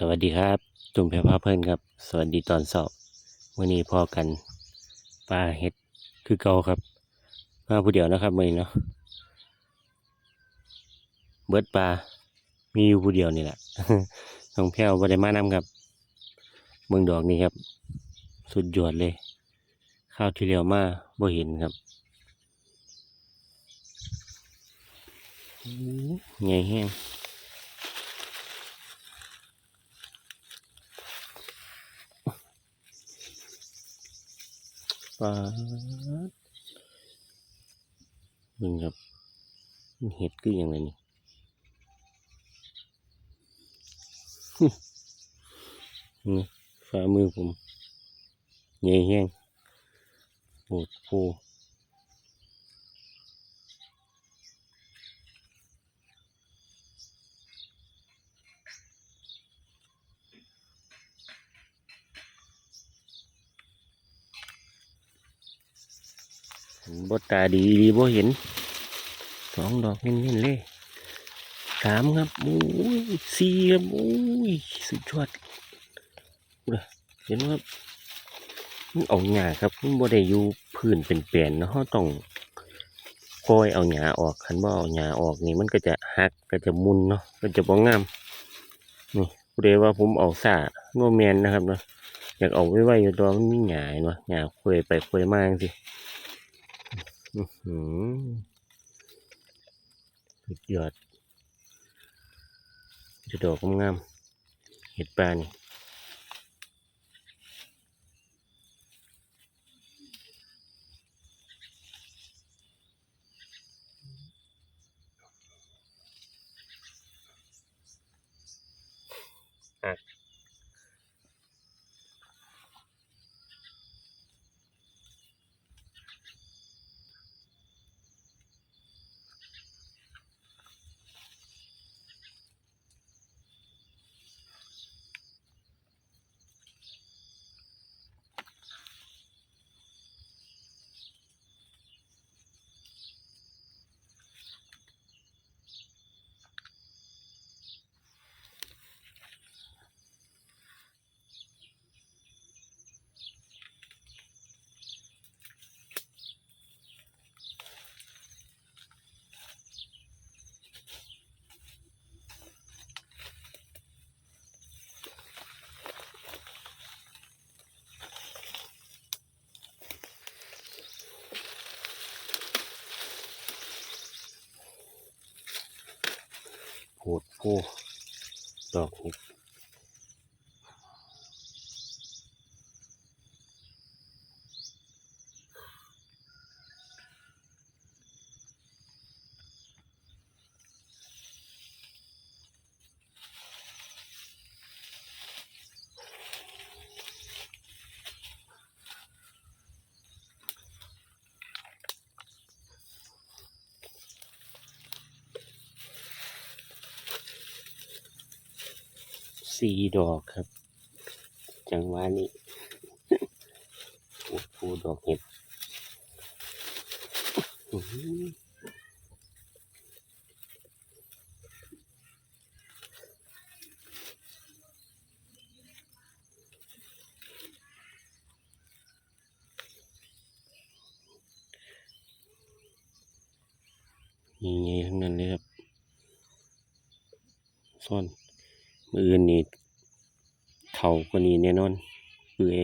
สวัสดีครับ จุ่มเพชรพาเพื่อนครับ สวัสดีตอนสอบวันนี้พอกันปลาเห็ดคือเก่าครับมาผู้เดียวนะครับมื่อนี้เนาะเบิดปลามีอยู่ผู้เดียวนี่แหละน้องแพ้วบ่ได้มานำครับเมืองดอกนี่ครับ สุดยอดเลย ข้าวที่เรียวมาบ่เห็นครับอื้อใหญ่แห้ง ปลาดมึงครับเห็ดก็อย่างไรนี่นี่ฝ่ามือผมใหญ่แห้งปวดโพ บดตาดีดีบ่เห็นสองดอกเห็นๆเลยสามครับโอ้ยสี่ครับโอ้ยสุดยอดเห็นว่ามันเอาหญ้าครับมันบ่ได้อยู่พื้นเป็นแปลนเนาะต้องคอยเอาหญ้าออกคันบ่เอาหญ้าออกนี่มันก็จะหักก็จะมุนเนาะก็จะบ่งามนี่ผู้ใดว่าผมเอาซ่าโนแมนนะครับเนาะอยากเอาไว้ไว้อยู่ตัวมันมีหญ้าเนาะหญ้าควยไปควยมาจังซี่ อือหือสุดยอดจะดอกงามเห็ดปลานี่ โห สี่ดอกครับ จังหวะนี้โหดโพดอกเห็ดนี่ไงทั้งนั้นเลยครับซ่อน มืออื่นนี่เข่าก็นี่แน่นอนเปื่อย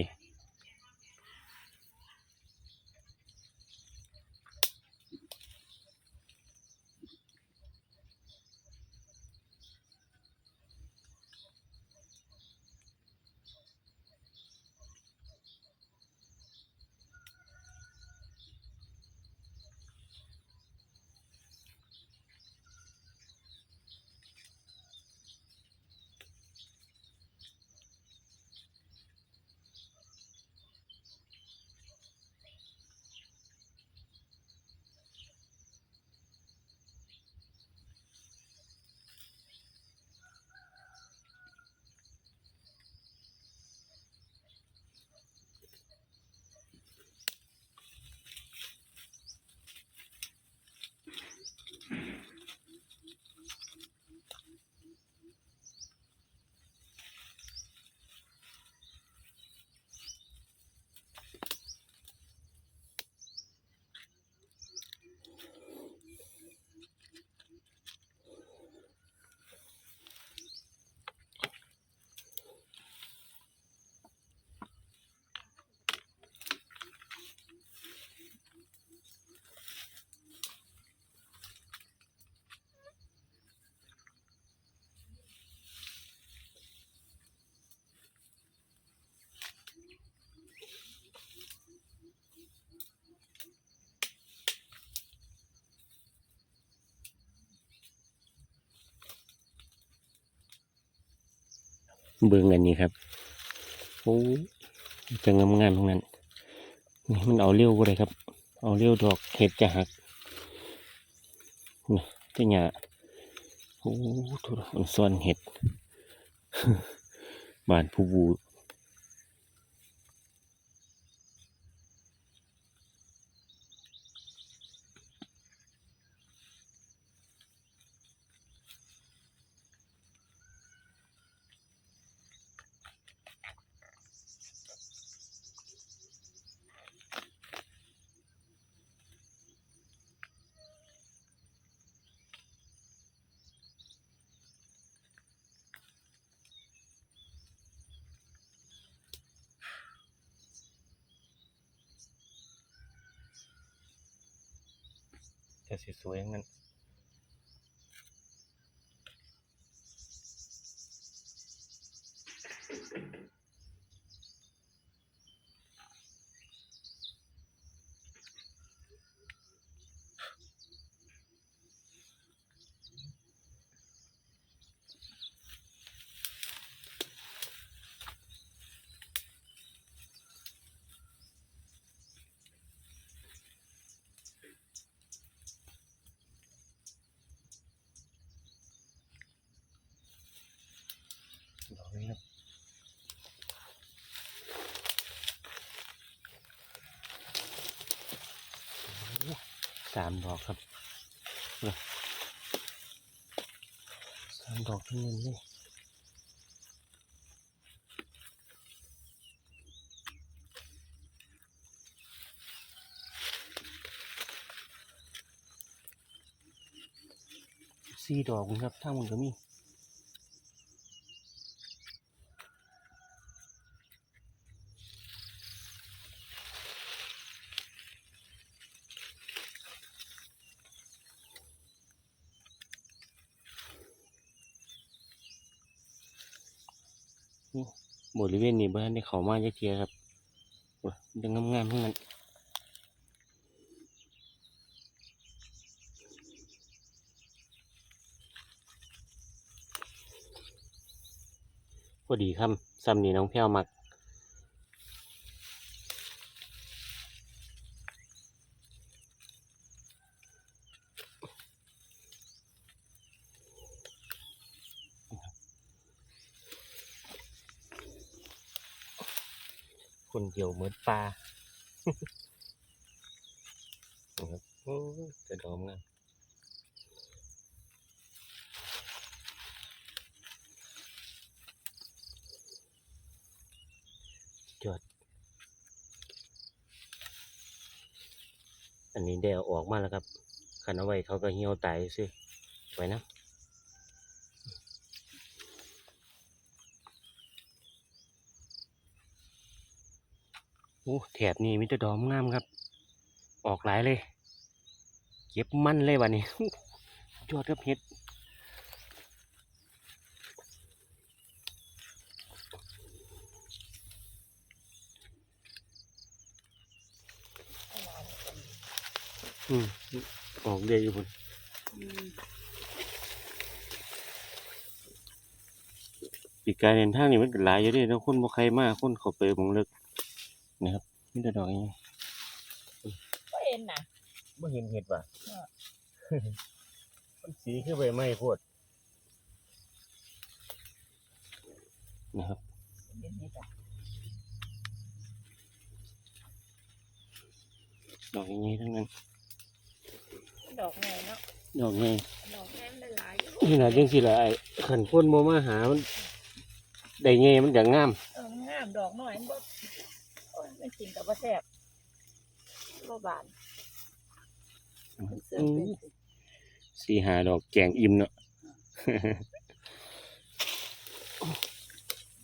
เบิ่งอันนี้ครับโอ้ยจะงามงามๆตรงนั้นนี่มันเอาเร็วก็เลยครับ เอาเร็วดอกเห็ดจะหักนี่ที่หญ้าโอ้ทุรมันซ่อนเห็ดบานผู้บู สวยๆอย่างนั้ สามดอกครับสามดอกทั้งนั้นเลยสี่ดอกครับทั้งหมดก็มี บริเวณนี้บ้านได้เขามาเยอะเทียครับยังงามๆทั้งนั้นพอดีครับซ้ำนี่น้องแพ้วมัก เดียวเหมือนปลาครับโอ้ยจะดอมงามจอด อันนี้ได้ออกมาแล้วครับคันเอาไว้เขาก็เหี่ยวตายซิไว้นะ โอ้แถบนี้มิตรดอมงามครับ ออกหลายเลย เก็บมันเลยวันนี้ยอดครับเห็ดอืมออกเดียวอยู่บนปีกกายเดินทางนี่มันก็หลายอยู่เด้แล้วคนบ่ใครมาคนเขาไปหมองเลิก นะครับมิตรดอกอย่างนี้ก็เห็นนะไม่เห็นเห็ดว่ะมันสีคือใบไม้โพดนะครับเห็นนี่จ้ะดอกอย่างนี้ทั้งนั้นดอกไงเนาะดอกไงดอกแง่ได้หลายอยู่นี่นะจังสิละไอ้ขันพ่นโมมาหามันได้ไงมันอย่างงามเอองามดอกน้อยมันันกินกับว่าแซ่บโลบานเสื้อเป็นสี่หาดอกแกงอิ่มเนาะ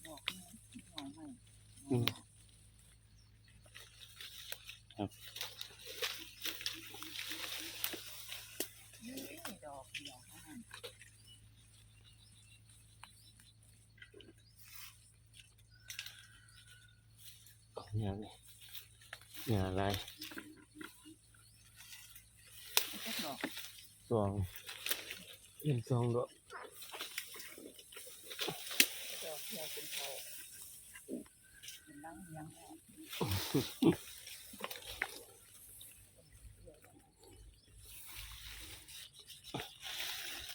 ดอกน้อยดอกใหม่อืม ครับ นี่ดอกเดียวเท่านั้น เอย่างนี้อย่าอะไรจักดองเอ็นซองดอก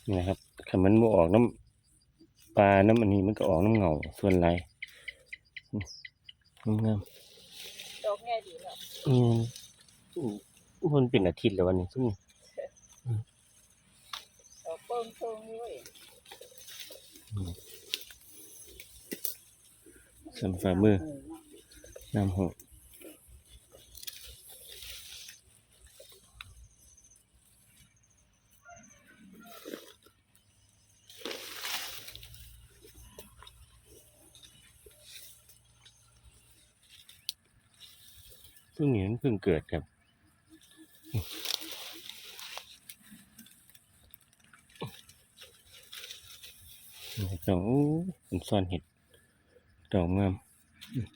นี่นะครับคันมันบ่ออกน้ำปลาน้ำอันนี้มันก็ออกน้ำเงาส่วนไรงาม ดอกง่ายดีแล้ว ๆ อืมอืมมันเป็นอาทิตย์แล้ววันนี้ซุ่มดอกเปิ้งเชิงนี่เว้ยสันฝ่ามือน้ำหกเพิ่งนี้มัน เกิดครับ ดอกอู้ผมซ่อนเห็ดดอกงามอืม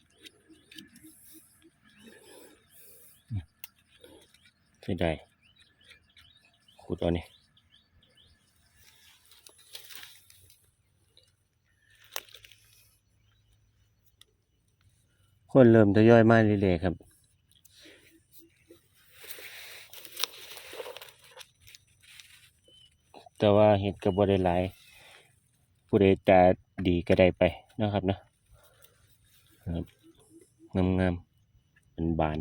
อืมเสียดายขุดเอาเนี่ยคนเริ่มทยอยมาเรื่อยๆครับ แต่ว่าเห็ดกับบได้หลาย ผู้ใดตาดีก็ได้ไปนะครับนะครับงามๆเป็นบาน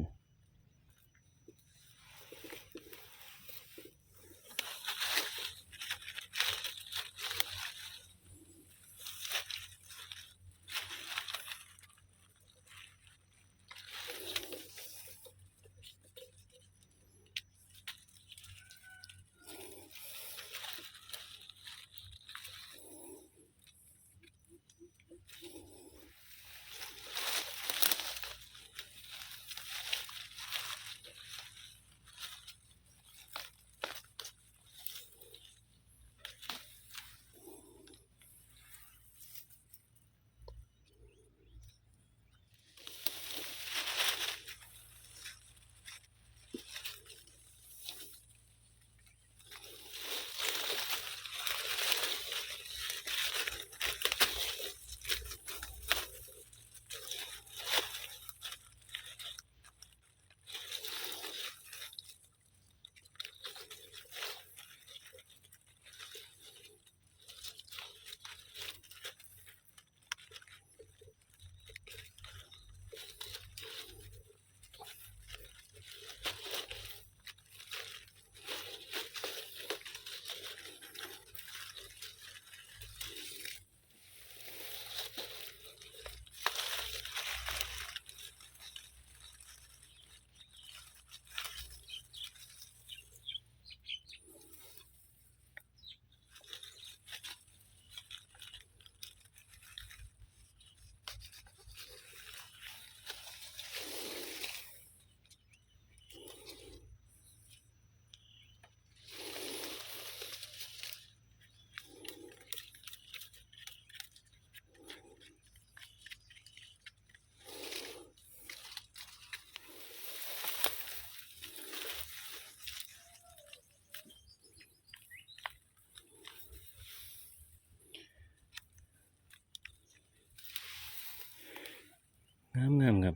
ามครับ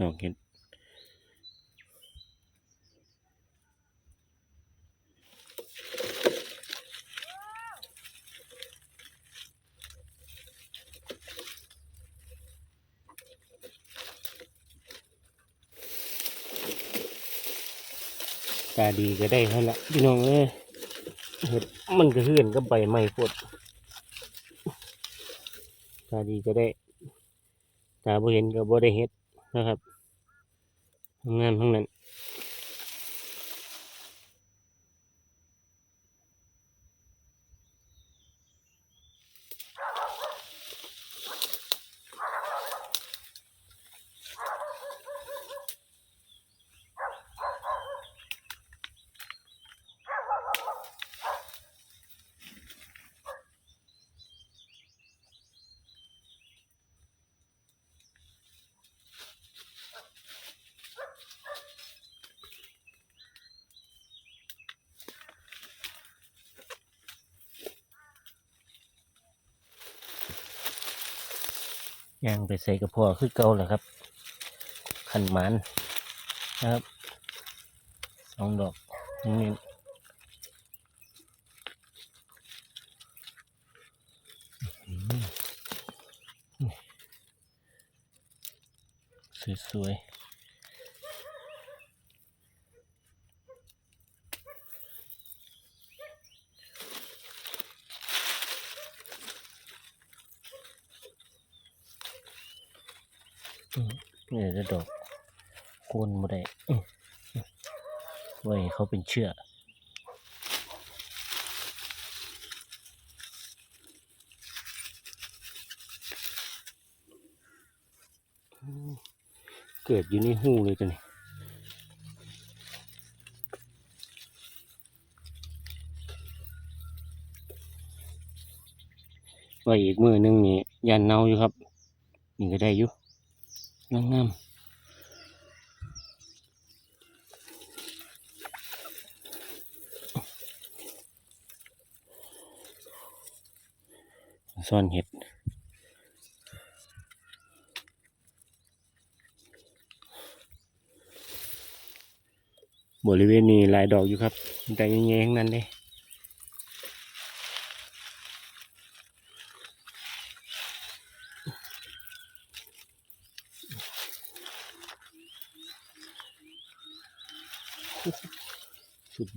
ดอกเห็ดตาดีก็ได้เท่านั้นละพี่น้องเอ้ยเห็ดมันก็เฮือนกับใบไม้พดตาดีก็ได้ ตาบ่เห็นก็บ่ได้เฮ็ดนะครับงานทั้งนั้น ย่างไปใส่กระเพาะคือเก่าแหละครับขันหมันนะครับสองดอกนี่สวยๆ นี่จะดอกโกนมาได้ไว้เขาเป็นเชื่อเกิดอยู่ในหูเลยจ้ะนี่ไว้อีกมือหนึงนี่ยันเนาอยู่ครับนี่ก็ได้อยู่ งามงามซ่อนเห็ดบริเวณนี้หลายดอกอยู่ครับ แต่ยังแยงนั้นเลย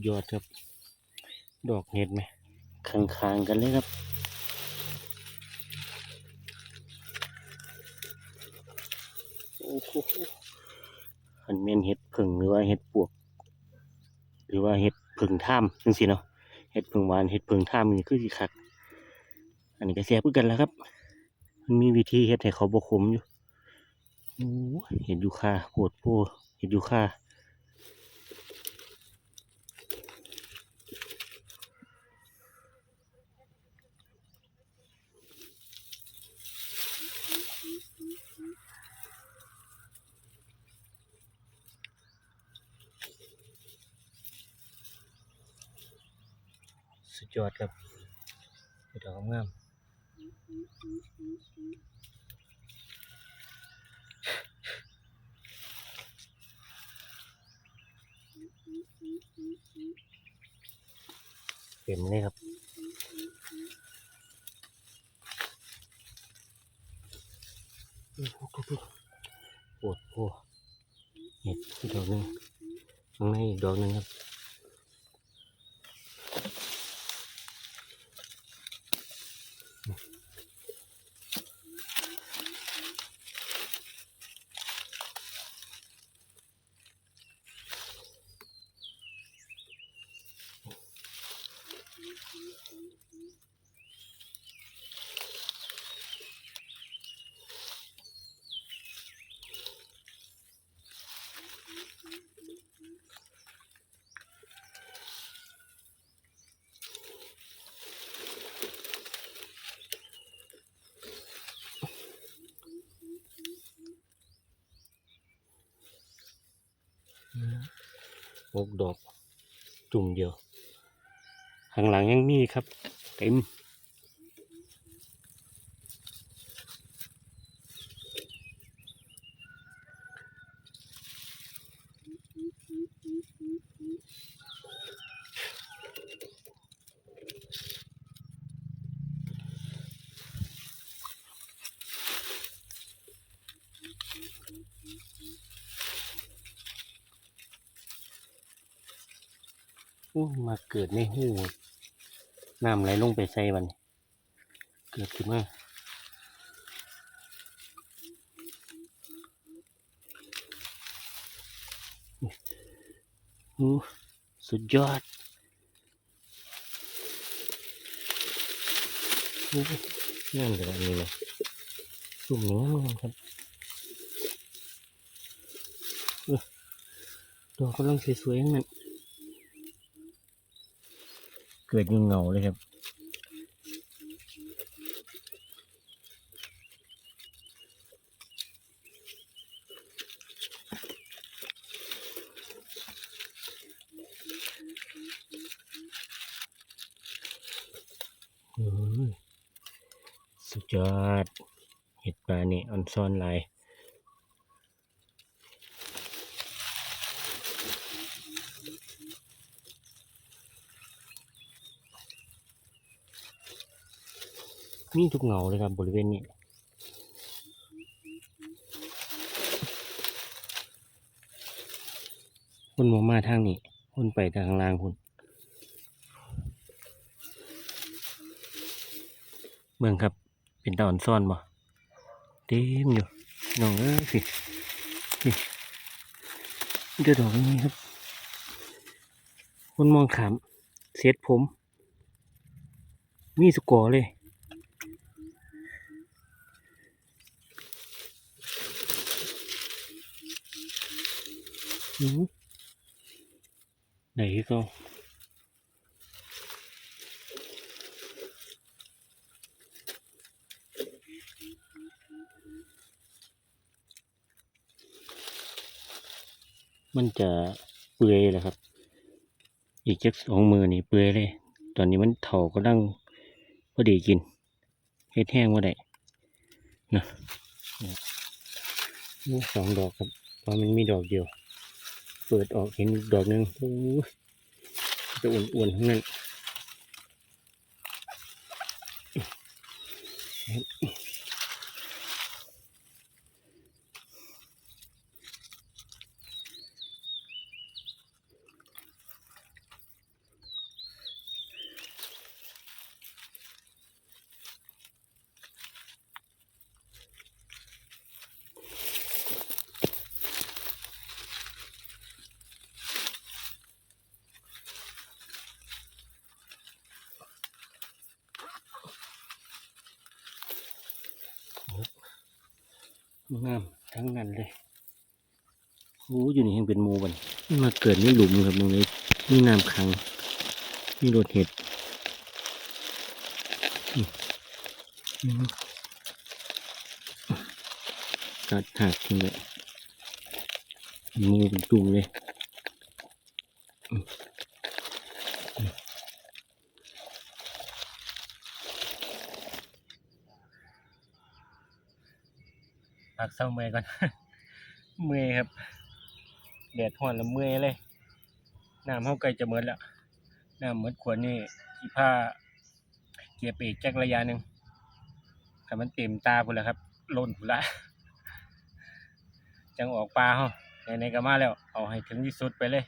ยอดครับ ดอกเห็ดไหมคางๆกันเลยครับโอ้โหอันเมนเห็ดผึ่งหรือว่าเห็ดปวก หรือว่าเห็ดผึ่งท่ามจังสิเนาะเห็ดผึ่งหวานเห็ดผึ่งท่ามนี่คือสิคัก อันนี้ก็แซ่บคือกันแล้วครับ มันมีวิธีเห็ดให้เขาบกขมอยู่โอ้เห็ดยูคาโหดโพเห็ดยูคา อดครับดอกงามเต็มเลยครับโอ้โหโอ้โหเห็ดอีกดอกหนึ่งข้างในอีกดอกหนึ่งครับ หกดอก จุ่มเดียว ข้างหลังยังมีครับ เต็ม มาเกิดในหูน้ำไหลลงไปใส่บันเกิดขึ้นมาอู้สุดยอดหูนั่นเดี๋ยวอันนี้เลยสุ่มเนื้อมันครับดอกกำลังสวยๆนั้น เกิดยังเงาเลยครับสุดยอดเห็ดปลานี่ออนซ่อนหลาย มีทุกเงาเลยครับบริเวณนี้คนมองมาทางนี้คนไปทางล่างคุณเมืองครับ เป็นตาอ่อนซ่อนบ่เต็มอยู่น้องเอ้ยสิสิเดือดดอกอย่างนี้ครับ คนมองขามเสียดผม มีสกอเลย ไหนก็มันจะเปื่อยแหละครับ อีกจักสองมือนี่เปื่อยเลย ตอนนี้มันเถาก็ดังพอดีกินเฮ็ดแห้งว่าได้นะสองดอกครับเพราะมันมีดอกเดียว ปิดออกเห็นอีกดอกหนึ่งโอ้จะอ้วนๆทั้งนั้น งามทั้งนั้นเลยโอ้อยู่นี่ยังเป็นโมูบันมาเกิดในหลุมครับตรงนี้นี่น้ำขังนี่โดดเห็ดกัดหักทิ้งเลยมูเป็นตุ่มเลยอืมอืมพัก เศร้าเมื่อยก่อน เมื่อยครับแดดห้อนแล้วเมื่อยเลยน้ำเข้าใกล้จะหมดแล้วน้ำหมดขวดนี่ที่ผ้าเก็บอีกแจ็คระยะหนึ่งแต่มันเต็มตาพุ่นแล้วครับล่นพุ่นละจังออกปลาเฮาไหนๆก็มาแล้ว เอาให้ถึงที่สุดไปเลย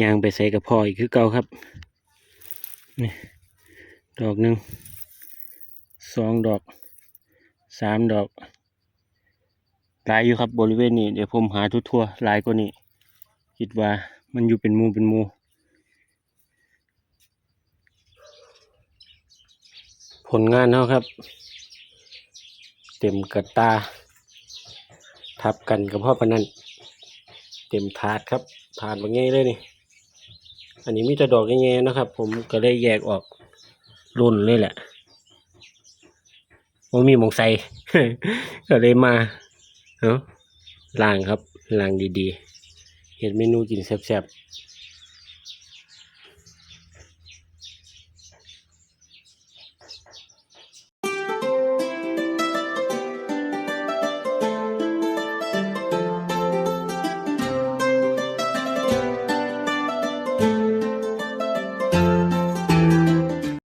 ยางไปใส่กับพ่ออีกคือเก่าครับ นี่ดอกหนึ่งสองดอกสามดอกหลายอยู่ครับบริเวณนี้เดี๋ยวผมหาทั่วๆหลายกว่านี้ คิดว่ามันอยู่เป็นมูเป็นมูผลงานเขาครับ เต็มกระตา ทับกันกับพ่อปนนันเต็มถาดครับถาดแบางแง่เลยนี่ อันนี้มีแต่ดอกแง่ๆนะครับ ผมก็เลยแยกออกรุ่นเลยแหละว่ามีมองไซก็เลยมาเนาะล้างครับล้างดีๆเห็ดเมนูกินแซ่บๆ